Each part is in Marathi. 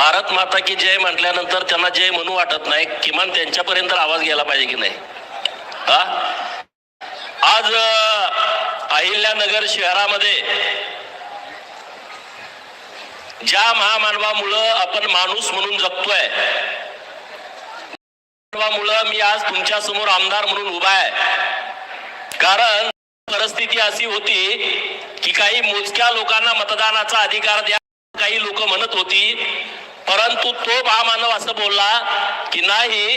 भारत माता की जय म्हटल्यानंतर त्यांना जय म्हणू वाटत नाही. किमान त्यांच्यापर्यंत आवाज गेला पाहिजे की नाही? आज अहिल्यानगर शहरामध्ये ज्या महामानवामुळं आपण माणूस म्हणून जगतोय मानवामुळं मी आज तुमच्यासमोर आमदार म्हणून उभा आहे. कारण परिस्थिती अशी होती की काही मोजक्या लोकांना मतदानाचा अधिकार द्या काही लोक म्हणत होती परंतु तो महामानव असं बोलला की नाही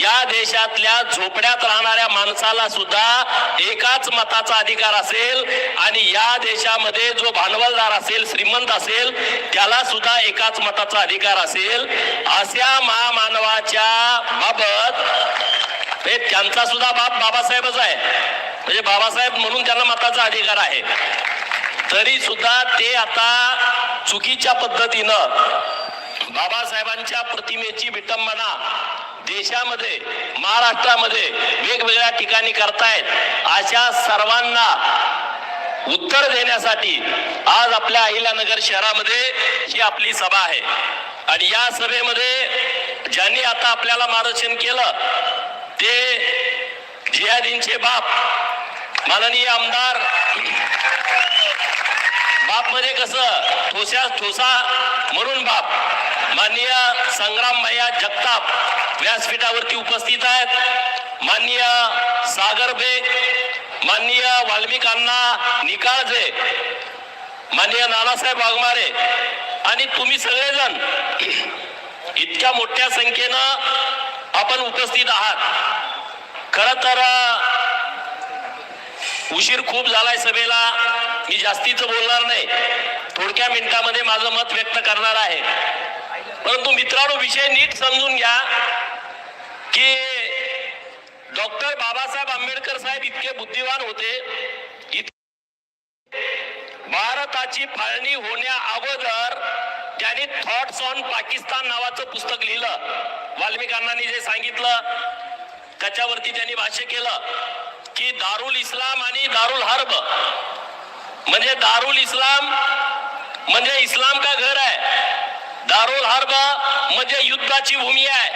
या देशातल्या झोपड्यात राहणाऱ्या माणसाला सुद्धा एकाच मताचा अधिकार असेल आणि या देशामध्ये जो भांडवलदार असेल श्रीमंत असेल त्याला सुद्धा एकाच मताचा अधिकार असेल. अशा महामानवाच्या बाबत त्यांचा सुद्धा बाप बाबासाहेबच आहे. म्हणजे बाबासाहेब म्हणून त्यांना मताचा अधिकार आहे. तरी सुद्धा ते आता चुकीच्या पद्धतीनं बाबासाहेबांच्या प्रतिमेची विटंबना देशामध्ये महाराष्ट्रामध्ये वेगवेगळ्या ठिकाणी करतायत. अशा सर्वांना उत्तर देण्यासाठी आज आपल्या अहिल्यानगर शहरामध्ये ही आपली सभा आहे. आणि या सभेमध्ये ज्यांनी आता आपल्याला मार्गदर्शन केलं ते जियादींचे बाप माननीय आमदार बापमध्ये कसं ठोसा ठोसा म्हणून बाप. माननीय संग्राम भैया जगताप व्यासपीठावरती उपस्थित आहेत. माननीय सागर बेग माननीय वाल्मिकांना निकाळजे माननीय नानासाहेब वाघमारे आणि तुम्ही सगळेजण इतक्या मोठ्या संख्येनं आपण उपस्थित आहात. खर तर उशीर खूप झालाय सभेला. मी जास्तीच बोलणार नाही. थोडक्या मिनिटामध्ये माझं मत व्यक्त करणार आहे. परंतु मित्रांनो विषय नीट समजून घ्या की डॉक्टर बाबासाहेब आंबेडकर साहेब इतके बुद्धिवान होते. भारताची फाळणी होण्या अगोदर त्यांनी थॉट्स ऑन पाकिस्तान नावाचं पुस्तक लिहिलं. वाल्मिक जे सांगितलं त्याच्यावरती त्यांनी भाष्य केलं की दारुल इस्लाम आणि दारुल हर्ब. म्हणजे दारुल इस्लाम म्हणजे इस्लाम का घर आहे? दारुल हर्ब म्हणजे युद्धाची भूमी आहे.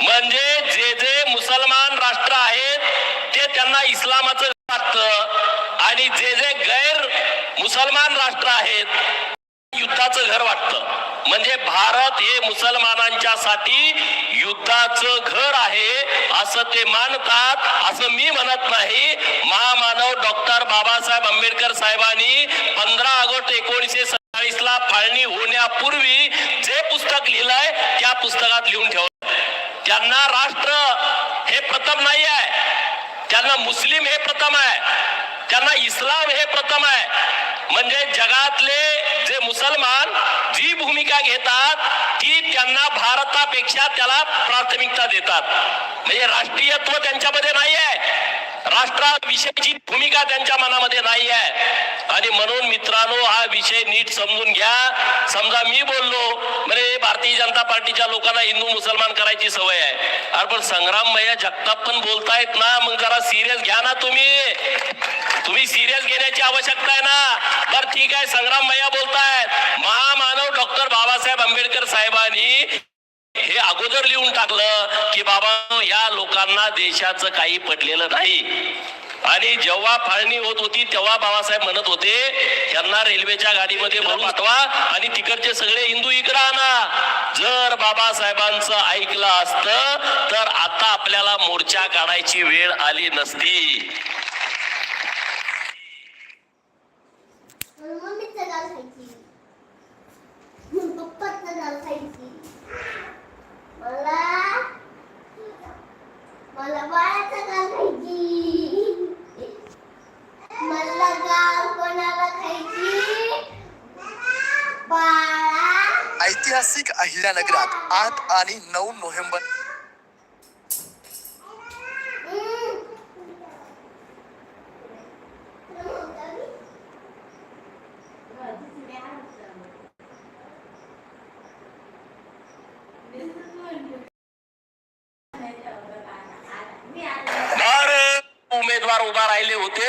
म्हणजे जे जे मुसलमान राष्ट्र आहेत ते त्यांना इस्लामाचं वाटतं. आणि जे जे गैर मुसलमान राष्ट्र आहेत युद्धाचं घर वाटतं. म्हणजे भारत हे मुसलमानांच्या साठी युद्धाचं घर आहे असं ते मानतात. असं मी म्हणत नाही. महामानव डॉक्टर बाबासाहेब आंबेडकर साहेबांनी पंधरा ऑगस्ट एकोणीसशे सत्तावीस ला फाळणी होण्यापूर्वी जे पुस्तक लिहिलंय त्या पुस्तकात लिहून ठेवलं त्यांना राष्ट्र हे प्रथम नाही आहे. त्यांना मुस्लिम हे प्रथम आहे. त्यांना इस्लाम हे प्रथम आहे. म्हणजे जगातले जे मुसलमान जी भूमिका घेतात ती त्यांना भारतापेक्षा त्याला प्राथमिकता देतात. म्हणजे राष्ट्रीयत्व त्यांच्यामध्ये नाही आहे. राष्ट्राविषयीची भूमिका त्यांच्या मनामध्ये नाही आहे. आणि म्हणून मित्रांनो हा विषय नीट समजून घ्या. समजा मी बोललो म्हणजे भारतीय जनता पार्टीच्या लोकांना हिंदू मुसलमान करायची सवय आहे. अरे पण संग्राम भैया जगताप पण बोलतायत ना मग जरा सिरियस घ्या ना तुम्ही. तुम्ही सिरियस घेण्याची आवश्यकता आहे ना. बर ठीक आहे संग्राम भैया बोलतायत. महामानव डॉक्टर बाबासाहेब आंबेडकर साहेबांनी हे अगोदर लिहून टाकलं की बाबा या लोकांना देशाचं काही पडलेलं नाही. आणि जेव्हा फाळणी होत होती तेव्हा बाबासाहेब म्हणत होते यांना रेल्वेच्या गाडीमध्ये भरून पाठवा आणि तिकडचे सगळे हिंदू इकडं आणा. जर बाबासाहेबांचं ऐकलं असतं तर आता आपल्याला मोर्चा काढायची वेळ आली नसती. ऐतिहासिक आठ आणि नऊ नोव्हेंबर. उमेदवार उभा राहिले होते.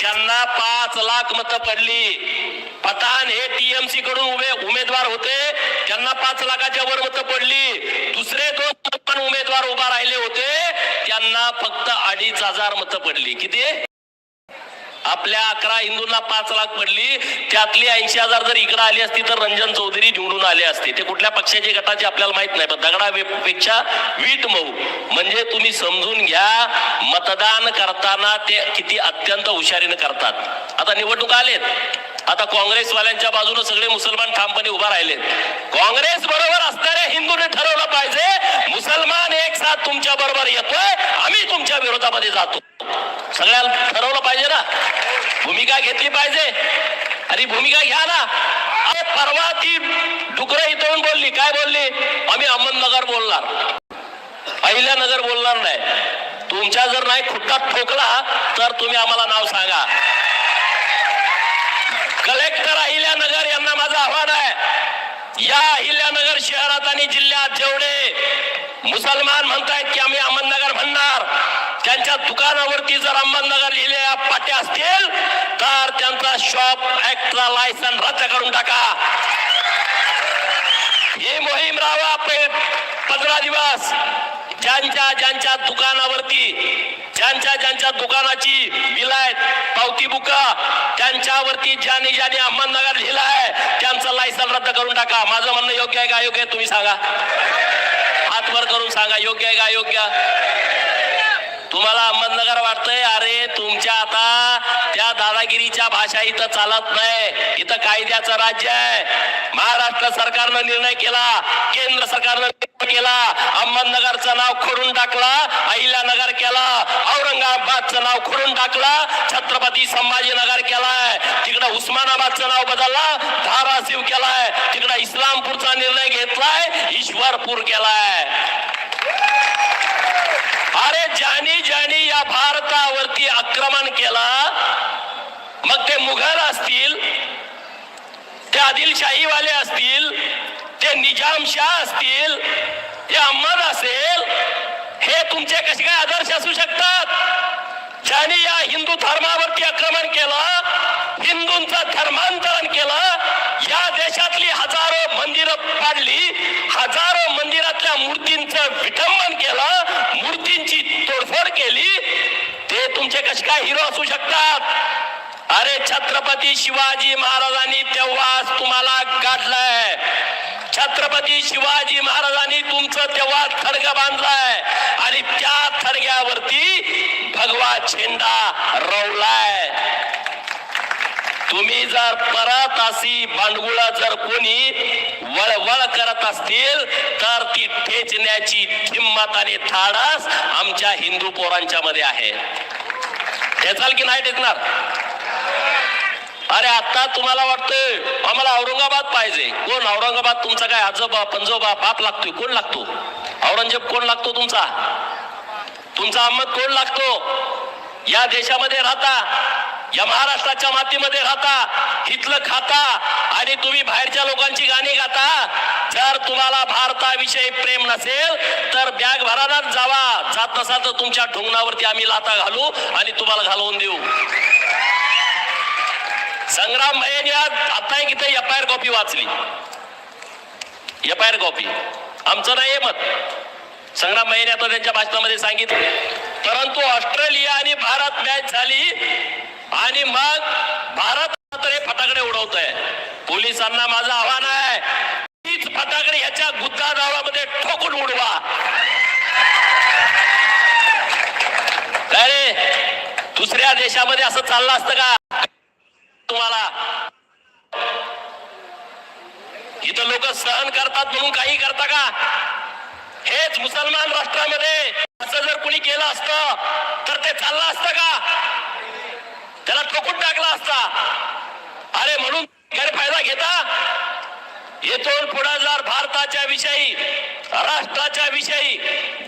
त्यांना पाच लाख मतं पडली. पठाण हे टीएमसी कडून उभे उमेदवार होते. त्यांना पाच लाखाच्या वर मत पडली. दुसरे दोन पण उमेदवार उभा राहिले होते. त्यांना फक्त अडीच हजार मत पडली. किती? आपल्या अकरा हिंदूंना पाच लाख पडली. त्यातली ऐंशी हजार जर इकडे आली असती तर रंजन चौधरी निवडून आले असते. ते कुठल्या पक्षाचे गटाचे आपल्याला माहीत नाही पण दगडापेक्षा वीट मऊ. म्हणजे तुम्ही समजून घ्या मतदान करताना ते किती अत्यंत हुशारीने करतात. आता निवडणूक आलेत. आता काँग्रेसवाल्यांच्या बाजूने सगळे मुसलमान ठामपणे उभा राहिलेत काँग्रेस बरोबर असणाऱ्या हिंदूने ठरवलं पाहिजे मुसलमान एक साथ तुमच्या बरोबर येतोय आम्ही तुमच्या विरोधामध्ये जातो. सगळ्यांना ठरवलं पाहिजे ना. भूमिका घेतली पाहिजे. अरे भूमिका घ्या ना. अरे परवा ती डुकरं इथून बोलली. काय बोलली? आम्ही अहमदनगर बोलणार. अहिल्यानगर बोलणार नाही. तुमच्या जर नाही खुट्टात ठोकला तर तुम्ही आम्हाला नाव सांगा. कलेक्टर अहिल्यानगर यांना माझं आव्हान आहे. या अहिल्यानगर शहरात आणि जिल्ह्यात जेवढे मुसलमान म्हणतायत की आम्ही अहमदनगर म्हणणार त्यांच्या दुकानावरती जर अहमदनगर लिहिलेल्या पाट्या असतील तर त्यांचा शॉप ऍक्टचा लायसन रद्द करून टाका. ही मोहीम राहा पंधरा दिवस. ज्यांच्या ज्यांच्या दुकानावरती ज्यांच्या ज्यांच्या दुकानाची बिल आहेत पावती बुका त्यांच्यावरती ज्याने ज्याने अहमदनगर लिहिला आहे त्यांचं लायसन रद्द करून टाका. माझं म्हणणं योग्य आहे का अयोग्य आहे तुम्ही सांगा. हात वर करून सांगा योग्य आहे का अयोग्य? तुम्हाला अहमदनगर वाटतंय अरे तुमच्या आता त्या दादागिरीच्या भाषा इथं चालत नाही. इथं कायद्याचं राज्य आहे. महाराष्ट्र सरकारनं निर्णय केला केंद्र सरकारनं केला अहमदनगरचं नाव खोडून टाकला अहिल्यानगर केला औरंगाबादचं नाव खोडून टाकला छत्रपती संभाजीनगर केलाय तिकडं उस्मानाबादचं नाव बदलला धाराशिव केलाय तिकडं इस्लामपूरचा निर्णय घेतलाय ईश्वरपूर केलाय. अरे ज्यानी ज्यानी या भारतावरती आक्रमण केला मग ते मुघल असतील ते आदिलशाहीवाले असतील ते निजामशाह असतील ते अहमद असेल हे तुमचे कसे काय आदर्श असू शकतात? ज्याने या हिंदू धर्मावरती आक्रमण केलं हिंदूंचं धर्मांतरण केलं या देशातली हजारो मंदिरं पाडली हजारो मंदिरातल्या मूर्तींचं विठंबन केलं मूर्तींची तोडफोड केली ते तुमचे कसे काय हिरो असू शकतात? अरे छत्रपती शिवाजी महाराजांनी तेव्हाच तुम्हाला गाठलंय. छत्रपती शिवाजी महाराजांनी तुमचं तेव्हा थडग बांधलाय आणि त्या थडग्यावरती भगवा झेंडा रवलाय. तुम्ही जर परत अशी भांडगुळ जर कोणी वळवळ करत असतील तर ती ठेचण्याची किंमत आणि धाडस आमच्या हिंदू पोरांच्या मध्ये आहे. ठेचाल की नाही टेचणार अरे आता तुम्हाला वाटतंय आम्हाला औरंगाबाद पाहिजे. कोण? औरंगाबाद तुमचा काय आजोबा पंजोबा बाप लागतोय कोण लागतो? औरंगजेब कोण लागतो तुमचा? तुमचा अहमद कोण लागतो? या देशामध्ये राहता या महाराष्ट्राच्या मातीमध्ये राहता इथलं खाता आणि तुम्ही बाहेरच्या लोकांची गाणी गाता. जर तुम्हाला भारताविषयी प्रेम नसेल तर बॅग भरानाच जावा. जात नसाल तर तुमच्या ढोंगणावरती आम्ही लाता घालू आणि तुम्हाला घालवून देऊ. संग्राम भैयानी आज आता एक इथे एफ आय आर कॉपी वाचली. F I R copy. आमचं नाही मत. संग्राम भैयानी आता त्यांच्या भाषणामध्ये सांगितलं. परंतु ऑस्ट्रेलिया आणि भारत मॅच झाली. आणि मग भारत मात्र हे फटाकडे उडवत आहे पोलिसांना माझं आव्हान आहे. तीच फटाकडे ह्याच्या गुद्दा गावामध्ये ठोकून उडवा. काय रे? दुसऱ्या देशामध्ये असं चाललं असतं का? तुम्हाला. इथं लोक सहन करतात म्हणून काही करता का? हेच मुसलमान राष्ट्रामध्ये असं जर कुणी केलं असतं तर ते चाललं असतं का? त्याला ठोकून टाकला असता. अरे म्हणून गैरफायदा घेता? येथून पुढे जर भारताच्या विषयी राष्ट्राच्या विषयी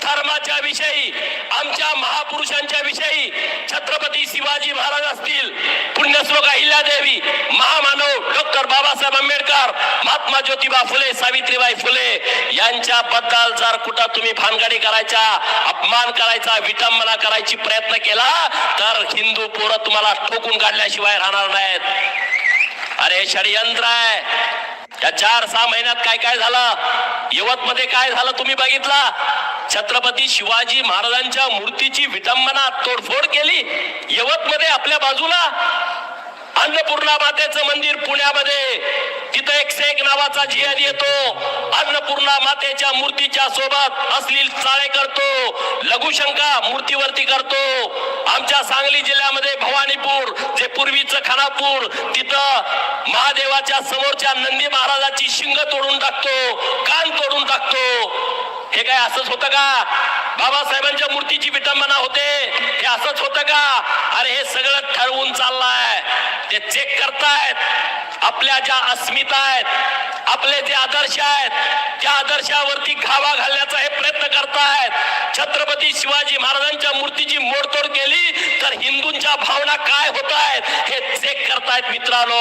धर्माच्या विषयी आमच्या महापुरुषांच्या विषयी छत्रपती शिवाजी महाराज असतील पुण्यश्लोक अहिल्यादेवी महामानव डॉक्टर बाबासाहेब आंबेडकर महात्मा ज्योतिबा फुले सावित्रीबाई फुले यांच्याबद्दल जर कुठं तुम्ही भानगडी करायचा अपमान करायचा विटंबना करायची प्रयत्न केला तर हिंदू पोरं तुम्हाला ठोकून काढल्याशिवाय राहणार नाहीत. अरे षडयंत्र आहे. या चार सहा महिन्यात काय काय झालं? यवतमध्ये काय झालं तुम्ही बघितला? छत्रपती शिवाजी महाराजांच्या मूर्तीची विटंबना तोडफोड केली. यवतमध्ये आपल्या बाजूला अन्नपूर्णा मातेचं मंदिर पुण्यामध्ये. तिथं एक शेख नावाचा जियाद येतो. अन्नपूर्णा मातेच्या मूर्तीच्या सोबत अश्लील चाळे करतो. लघुशंका मूर्तीवरती करतो. आमच्या सांगली जिल्ह्यामध्ये भवानीपूर जे पूर्वीचं खानापूर तिथं महादेवाच्या समोरच्या नंदी महाराजाची शिंग तोडून टाकतो कान तोडून टाकतो. हे काय असंच होतं का? बाबासाहेबांच्या मूर्तीची विटंबना होते? हे असंच होतं का? अरे हे सगळं ठरवून चाललंय. ते चेक करतायत आपल्या ज्या अस्मिता आहेत आपले जे आदर्श आहेत त्या आदर्शावरती घावा घालण्याचा हे प्रयत्न करतायत. छत्रपती शिवाजी महाराजांच्या मूर्तीची मोडतोड केली तर हिंदूंच्या भावना काय होत आहेत हे चेक करतायत मित्रांनो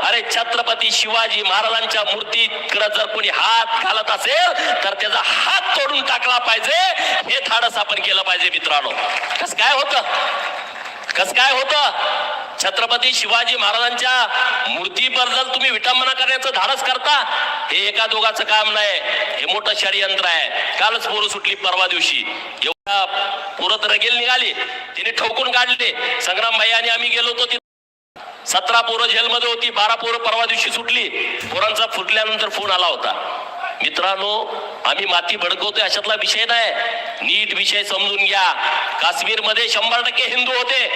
अरे छत्रपती शिवाजी महाराजांच्या मूर्तीकडे जर कोणी हात घालत असेल तर त्याचा हात तोडून टाकला पाहिजे हे धाडस आपण केलं पाहिजे मित्रांनो. कस काय होतं? कस काय होतं? छत्रपती शिवाजी महाराजांच्या मूर्तीबद्दल तुम्ही विटंबना करण्याचं धाडस करता हे एका दोघाचं काम नाही. हे मोठं षडयंत्र आहे. कालच पोरं सुटली परवा दिवशी. एवढ्या पोरं तर रगेल निघाली. तिने ठोकून काढले. संग्राम भाई आणि आम्ही गेलो होतो तिथे. सतरा पोरं जेलमध्ये होती बारा पोरं परवा दिवशी सुटली. पोरांचा फुटल्यानंतर फोन आला होता. मित्रांनो आम्ही माती भडकवतोय अशातला विषय नाही. नीट विषय समजून घ्या. काश्मीरमध्ये शंभर टक्के हिंदू होते.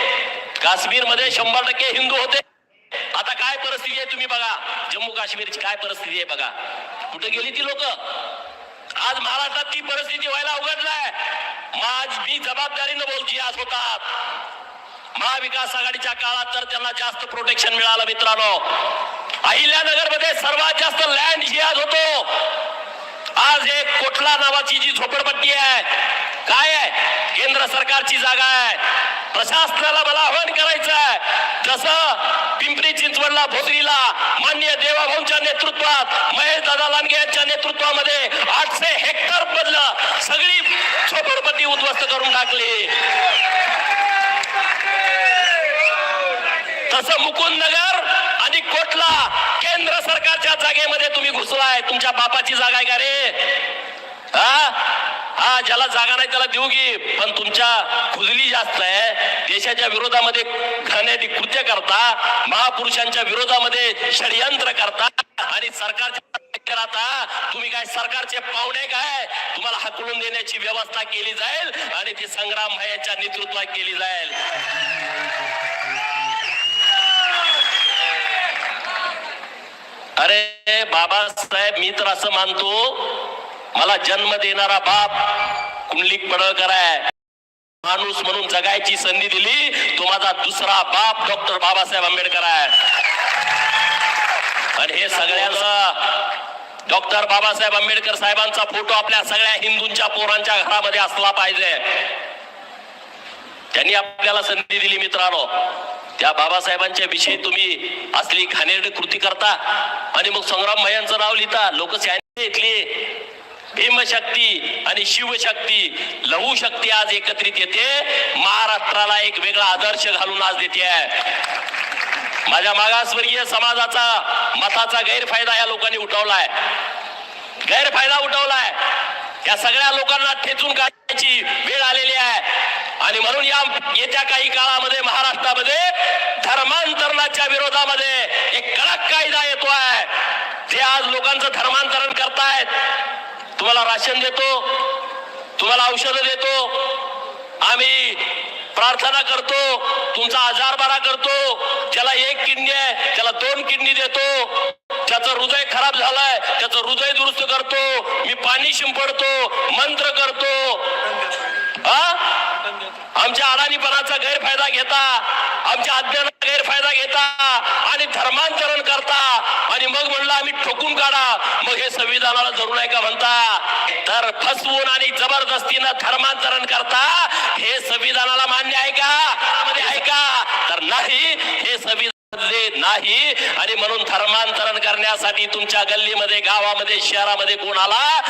काश्मीरमध्ये शंभर टक्के हिंदू होते. आता काय परिस्थिती आहे तुम्ही बघा. जम्मू काश्मीरची काय परिस्थिती आहे बघा. कुठे गेली ती लोक? आज महाराष्ट्रात ती परिस्थिती व्हायला उघडलाय माझ मी जबाबदारीनं बोलची आज होतात. महाविकास आघाडीच्या काळात तर त्यांना जास्त प्रोटेक्शन मिळालं मित्रांनो. अहिल्यानगरमध्ये सर्वात जास्त लँड जिहाद होतो. आज एक कोटला नावाची जी झोपडपट्टी आहे काय आहे? केंद्र सरकारची जागा आहे. प्रशासनाला मला आवाहन करायचं आहे. जसं पिंपरी चिंचवडला भोसरीला मान्य देवाभाऊंच्या नेतृत्वात महेश दादा लांडगे यांच्या नेतृत्वामध्ये आठशे हेक्टर बदलं सगळी झोपडपट्टी उद्ध्वस्त करून टाकली. तसं मुकुंद नगर आणि कोटला केंद्र सरकारच्या जागेमध्ये तुम्ही घुसलाय. तुमच्या बापाची जागा आहे का रे? हा? हा ज्याला जागा नाही त्याला देऊ की. पण तुमच्या खुजली जास्त आहे. देशाच्या विरोधामध्ये घाण्याची कृत्य करता महापुरुषांच्या विरोधामध्ये षडयंत्र करता आणि सरकारच्या राहता. तुम्ही काय सरकारचे पाहुणे काय? तुम्हाला हकलून देण्याची व्यवस्था केली जाईल आणि ती संग्राम भायाच्या नेतृत्वात केली जाईल. अरे बाबासाहेब मी तर असं मानतो मला जन्म देणारा बाप कुंडलिक पडळकर आहे. माणूस म्हणून जगायची संधी दिली तो माझा दुसरा बाप डॉक्टर बाबासाहेब आंबेडकर आहे. आणि हे सगळ्यांचा डॉक्टर बाबासाहेब आंबेडकर साहेबांचा फोटो आपल्या सगळ्या हिंदूंच्या पोरांच्या घरामध्ये असला पाहिजे. त्यांनी आपल्याला संधी दिली मित्रांनो. त्या बाबासाहेबांच्या विषयी तुम्ही असली घाणेरडी कृती करता. आणि मग संग्राम भयांचं नाव लिहिता. लोक सॅनिटी घेतली. भीमशक्ती आणि शिवशक्ती लहू शक्ती आज एकत्रित येते. महाराष्ट्राला एक वेगळा आदर्श घालून आज देते. आहे माझ्या मागासवर्गीय समाजाचा मताचा गैरफायदा या लोकांनी उठवलाय. गैरफायदा उठवलाय. या सगळ्या लोकांना ठेचून काढण्याची वेळ आलेली आहे. आणि म्हणून या येत्या काही काळामध्ये महाराष्ट्रामध्ये धर्मांतरणाच्या विरोधामध्ये एक कडक कायदा येतो आहे ते आज लोकांचं धर्मांतरण करतायत. तुम्हाला राशन देतो तुम्हाला औषधं देतो आम्ही प्रार्थना करतो तुमचा आजार बरा करतो ज्याला एक किडनी आहे त्याला दोन किडनी देतो त्याचं हृदय खराब झालंय त्याचं हृदय दुरुस्त करतो मी पाणी शिंपडतो मंत्र करतो हा आमच्या अडाणीपणाचा गैरफायदा घेता आमच्या अज्ञानाचा गैरफायदा घेता आणि धर्मांतरण करता. आणि मग म्हणलं आम्ही ठोकून काढा. मग हे संविधानाला धरून आहे का म्हणता? तर फसवून आणि जबरदस्तीनं धर्मांतरण करता हे संविधानाला मान्य आहे का? मध्ये आहे का? तर नाही हे संविधान नाही. आणि म्हणून धर्मांतरण करण्यासाठी तुमच्या गल्लीमध्ये गावामध्ये शहरामध्ये कोण आला